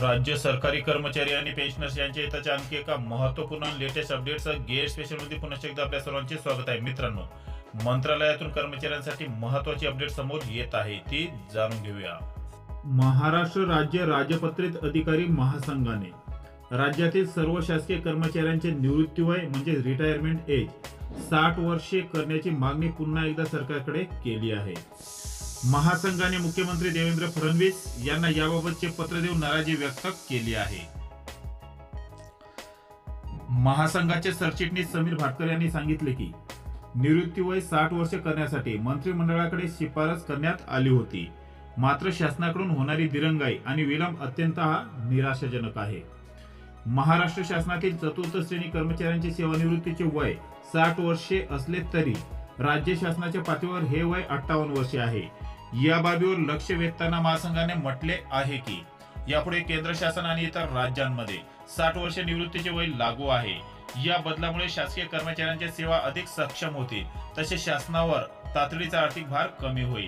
राज्य सरकारी कर्मचारी आणि पेन्शनर्स यांच्या हिताच्या आणखी एका महत्त्वपूर्ण लेटेस्ट अपडेटचं गेट स्पेशलमध्ये पुन्हा एकदा आपल्या सर्वांचे स्वागत आहे. मित्रांनो मंत्रालयातून कर्मचाऱ्यांसाठी महत्वाची अपडेट समोर येत आहे. ती जाणून घेऊया. महाराष्ट्र राज्य राजपत्रित अधिकारी महासंघाने राज्यातील सर्व शासकीय कर्मचाऱ्यांचे निवृत्ती वय म्हणजे रिटायरमेंट एज साठ वर्षे करण्याची मागणी पुन्हा एकदा सरकारकडे केली आहे. महासंघाने मुख्यमंत्री देवेंद्र फडणवीस यांना याबाबतचे पत्र देऊन नाराजी व्यक्त केली आहे. महासंघाचे सरचिटणीस समीर भाटकर यांनी सांगितले की निवृत्ती वय साठ वर्ष करण्यासाठी मंत्रिमंडळाकडे शिफारस करण्यात आली होती. मात्र शासनाकडून होणारी दिरंगाई आणि विलंब अत्यंत हा निराशाजनक आहे. महाराष्ट्र शासनातील चतुर्थ श्रेणी कर्मचाऱ्यांचे सेवानिवृत्तीचे वय साठ वर्षे असले तरी राज्य शासनाच्या पातळीवर हे वय अठ्ठावन्न वर्षे आहे. या बाबीवर लक्ष वेधताना महासंघाने म्हटले आहे की यापुढे केंद्र शासन आणि इतर राज्यांमध्ये साठ वर्ष निवृत्तीचे वय लागू आहे. या बदलामुळे शासकीय कर्मचाऱ्यांच्या सेवा अधिक सक्षम होतील. तसेच शासनावर तातडीचा आर्थिक भार कमी होईल.